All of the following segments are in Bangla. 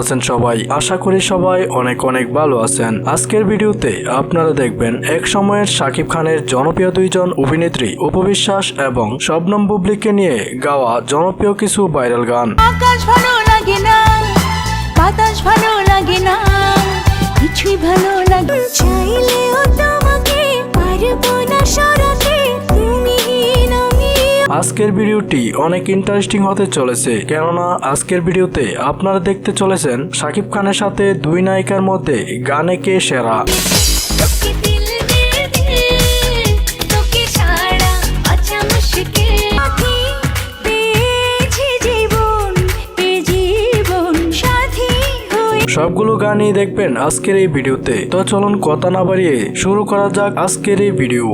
আছেন সবাই। আশা করি সবাই অনেক অনেক ভালো আছেন। আজকের ভিডিওতে আপনারা দেখবেন এক সময়ের শাকিব খানের জনপ্রিয় দুইজন অভিনেত্রী উপবিশ্বাস এবং শবনম বুবলিকে নিয়ে গাওয়া জনপ্রিয় কিছু ভাইরাল গান। আকাশ ভালো লাগে না? আজকের ভিডিওটি অনেক ইন্টারেস্টিং হতে চলেছে কেননা আজকের ভিডিওতে আপনারা দেখতে চলেছেন শাকিব খানের সাথে দুই নায়িকার মধ্যে গানে কে সেরা। আচ্ছা সবগুলো গানই দেখবেন আজকের এই ভিডিওতে। তো চলুন কথা না বাড়িয়ে শুরু করা যাক আজকের এই ভিডিও।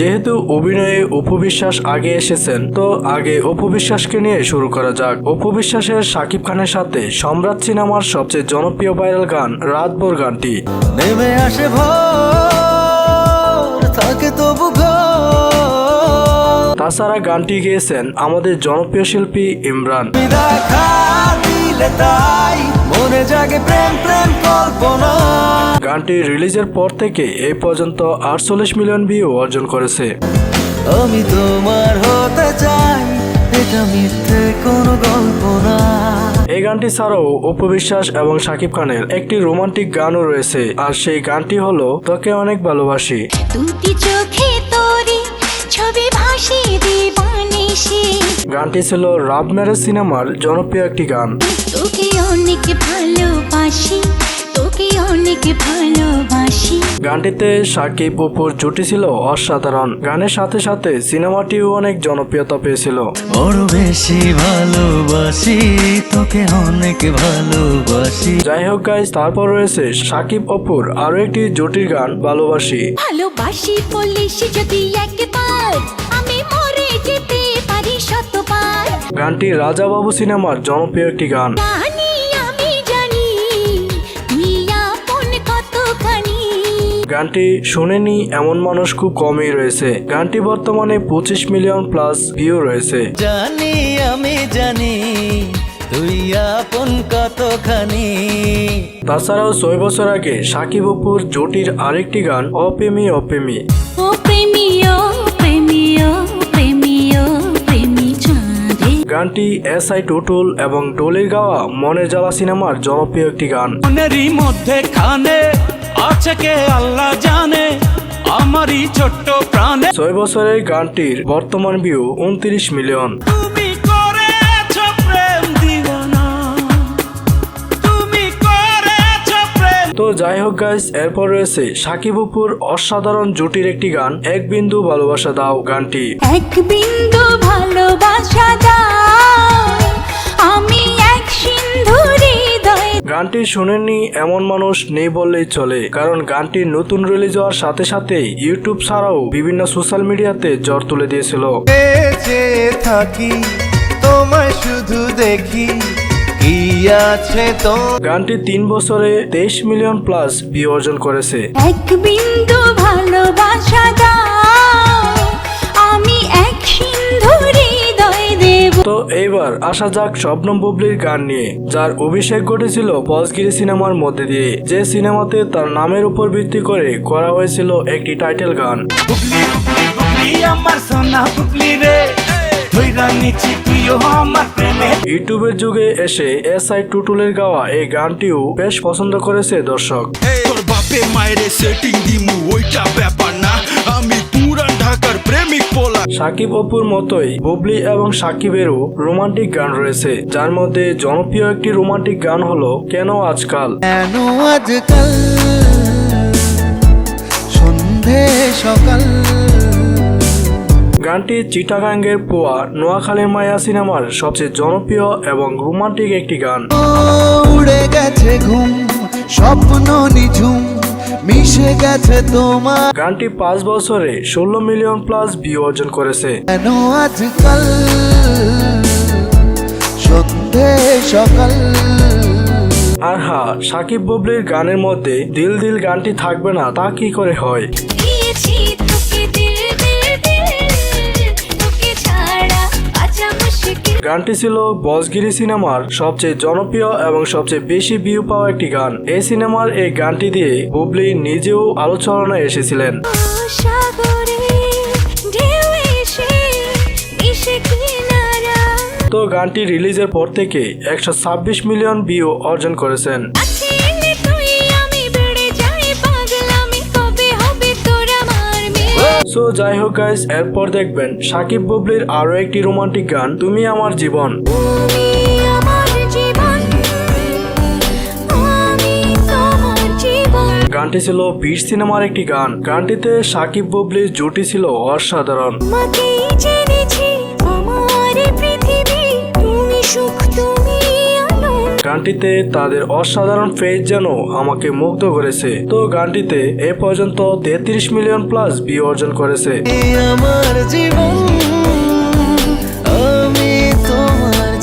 যেহেতু অভিনয়ে উপবিশ্বাস আগে এসেছেন তো আগে উপবিশ্বাসকে নিয়ে শুরু করা যাক। উপবিশ্বাসের শাকিব খানের সাথে সম্রাট সিনেমার সবচেয়ে জনপ্রিয় ভাইরাল গান রাতভর গানটি। নেমে আসে থাকে তবু তাছাড়া গানটি গেয়েছেন আমাদের জনপ্রিয় শিল্পী ইমরান। মনে জাগে প্রেম প্রেম কল্পনা। গানটি রিলিজের পর থেকে এই পর্যন্ত আটচল্লিশ মিলিয়ন ভিউ অর্জন করেছে। আমি তোমার হতে চাই এটা মিথ্যে কোনো গল্প না। এই গানটি ছাড়াও উপবিশ্বাস এবং শাকিব খানের একটি রোমান্টিক গানও রয়েছে আর সেই গানটি হলো তোকে অনেক ভালোবাসি। দুটি চোখে তোরে ছবি ভাসি গানটি ছিল রাব ম্যারেজ সিনেমার জনপ্রিয় একটি গান। তোকে অনেক ভালোবাসি তোকে অনেক ভালোবাসি। গানটিতে সাকিব অপুর জুটি ছিল অসাধারণ। গানের সাথে সাথে সিনেমাটিও অনেক জনপ্রিয়তা পেয়েছিল। বড় বেশি ভালোবাসি তোকে অনেক ভালোবাসি। যাই হোক গাইজ তারপর রয়েছে সাকিব অপুর আরও একটি জুটির গান ভালোবাসি। ভালোবাসি বলিস যদি একবার গানটি রাজা বাবু সিনেমার জনপ্রিয় একটি গান। জানি আমি জানি তুই আপন কতখানি। গানটি শুনেনি এমন মানুষ খুব কমই রয়েছে। গানটি বর্তমানে পঁচিশ মিলিয়ন প্লাস ভিউ রয়েছে। জানি আমি জানি তুই আপন কতখানি। তাছাড়াও ছয় বছর আগে সাকিব অপুর জুটির আরেকটি গান অপ্রেমী অপ্রেমী ও গানটি এস আই টুটুল এবং ডোলির গাওয়া মনের জ্বালা সিনেমার জনপ্রিয় একটি গান। মনেরই মধ্যে খানে আছে কে আল্লাহ জানে আমারই ছোট্ট প্রাণে। ছয় বছরের গানটির বর্তমান ভিউ উনত্রিশ মিলিয়ন। তুমি করেছ প্রেম দিওয়ানা। তুমি করেছ প্রেম। তো যাই হোক গাইস এরপর রয়েছে সাকিব অপুর অসাধারণ জুটির একটি গান এক বিন্দু ভালোবাসা দাও গানটি। এক বিন্দু ভালোবাসা দাও। গানটি শুনেননি এমন মানুষ নেই বললেই চলে কারণ গানটি নতুন রিলিজ হওয়ার সাথে সাথে ইউটিউব ছাড়াও বিভিন্ন সোশ্যাল মিডিয়াতে জ্বর তুলে দিয়েছিল। থাকি তোমায় শুধু দেখি কি আছে তো? গানটি তিন বছরে তেইশ মিলিয়ন প্লাস ভিউ অর্জন করেছে। এক বিন্দু ভালোবাসা দাও আমি এক তো এইবার আসা যাক স্বপ্নম বুবলির গান নিয়ে যার অভিষেক ঘটেছিল বসগিরি সিনেমার মধ্যে দিয়ে যে সিনেমাতে তার নামের উপর ভিত্তি করে করা হয়েছিল একটি টাইটেল গান। ইউটিউবের যুগে এসে এস আই টুটুলের গাওয়া এই গানটিও বেশ পছন্দ করেছে দর্শক। ঢাকার প্রেমিক পোলা। সাকিব অপুর মতোই বুবলি এবং সাকিবেরও রোমান্টিক গান রয়েছে যার মধ্যে জনপ্রিয় একটি রোমান্টিক গান হলো কেন আজকাল? কেন আজকাল? সন্ধে সকাল। গানটি চিটাগাঙ্গের পোয়া নোয়াখালীর মায়া সিনেমার সবচেয়ে জনপ্রিয় এবং রোমান্টিক একটি গান। উড়ে গেছে ঘুম স্বপ্ন নিঝুম। মিশে গেছে তোমার। গানটি পাঁচ বছরে ষোলো মিলিয়ন প্লাস ভিউ অর্জন করেছে। কেন আজকাল? সন্ধে সকাল। আর হ্যাঁ সাকিব বুবলির গানের মধ্যে দিল দিল গানটি থাকবে না তা কি করে হয়? গানটি ছিল বসগিরি সিনেমার সবচেয়ে জনপ্রিয় এবং সবচেয়ে বেশি ভিউ পাওয়া একটি গান। এই সিনেমার এই গানটি দিয়ে বুবলি নিজেও আলোচনায় এসেছিলেন। তো গানটি রিলিজের পর থেকে একশো ছাব্বিশ মিলিয়ন ভিউ অর্জন করেছেন। সো যাই হোক গাইস এরপর দেখবেন সাকিব বুবলির আরও একটি রোমান্টিক গান তুমি আমার জীবন। গানটি ছিল বীর সিনেমার একটি গান। গানটিতে সাকিব বুবলির জুটি ছিল অসাধারণ। গানটিতে তাদের অসাধারণ ফেজ যেন আমাকে মুগ্ধ করেছে। তো গানটিতে এ পর্যন্ত তেত্রিশ মিলিয়ন প্লাস ভিউ অর্জন করেছে। আমার আমি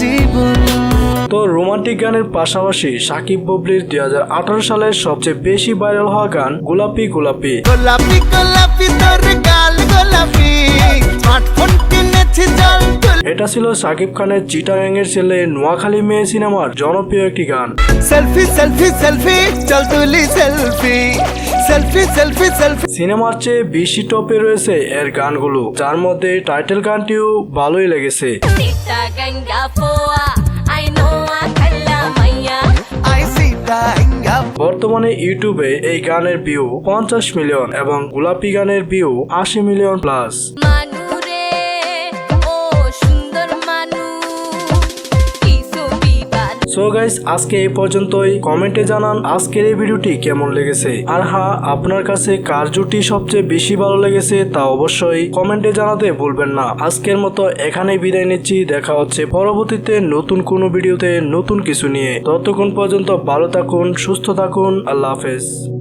জীবন। তো রোমান্টিক গানের পাশাপাশি সাকিব বুবলির দুই সালের সবচেয়ে বেশি ভাইরাল হওয়া গান গোলাপি। গোলাপি গোলাপি। এটা ছিল সাকিব খানের চিটাগাং এর ছেলে নোয়াখালী মেয়ে সিনেমার জনপ্রিয় একটি গান। সেলফি সেলফি সেলফি চল তুলি সেলফি সেলফি সেলফি সেলফি সিনেমার চেয়ে বেশি টপে রয়েছে এর গানগুলো যার মধ্যে টাইটেল গানটিও ভালোই লেগেছে। বর্তমানে ইউটিউবে এই গানের ভিউ পঞ্চাশ মিলিয়ন এবং গোলাপি গানের ভিউ আশি মিলিয়ন প্লাস সো গাইস আজকে এই পর্যন্তই। কমেন্টে জানান আজকের এই ভিডিওটি কেমন লেগেছে। আর হ্যাঁ আপনার কাছে কার জুটি সবচেয়ে বেশি ভালো লেগেছে তা অবশ্যই কমেন্টে জানাতে ভুলবেন না। আজকের মতো এখানেই বিদায় নিচ্ছি। দেখা হচ্ছে পরবর্তীতে নতুন কোনো ভিডিওতে নতুন কিছু নিয়ে। ততক্ষণ পর্যন্ত ভালো থাকুন, সুস্থ থাকুন। আল্লাহ হাফেজ।